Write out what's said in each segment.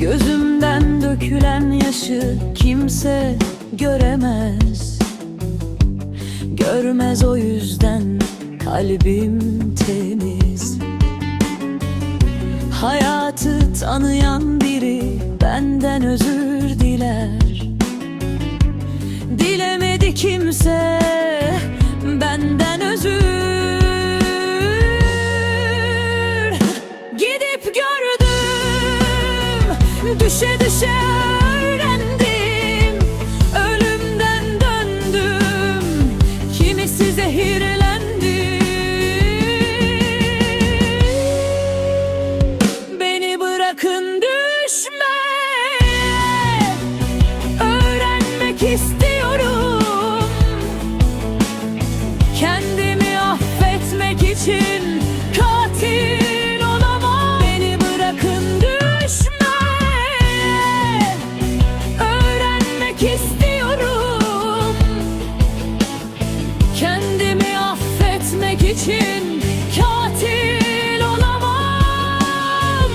Gözümden dökülen yaşı kimse göremez. Görmez o yüzden kalbim temiz. Hayatı tanıyan biri benden özür diler. İçin katil olamam. Beni bırakın düşmeye. Öğrenmek istiyorum. Kendimi affetmek için katil olamam.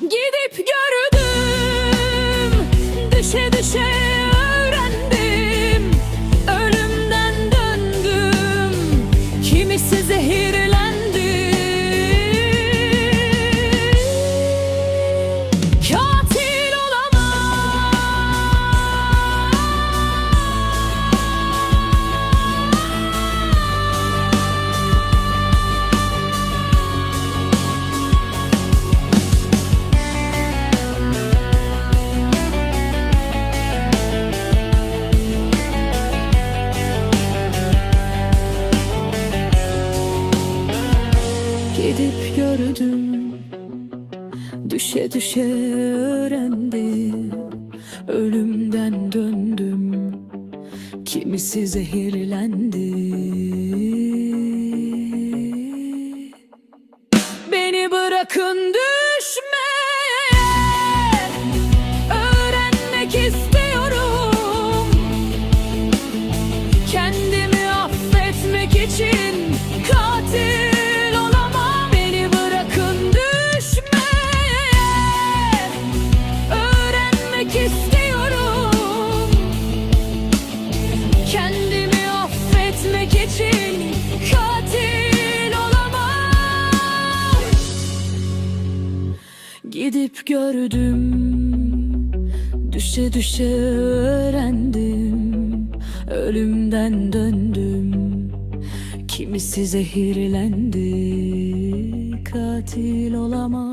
Gidip gördüm Düşe düşe gördüm. Düşe düşe öğrendim. Ölümden döndüm. Kimisi zehirlendi. Beni bırakın düşmeye Öğrenmek istiyorum. Kendimi affetmek için Gidip gördüm. Düşe düşe öğrendim. Ölümden döndüm. Kimisi zehirlendi. Katil olamam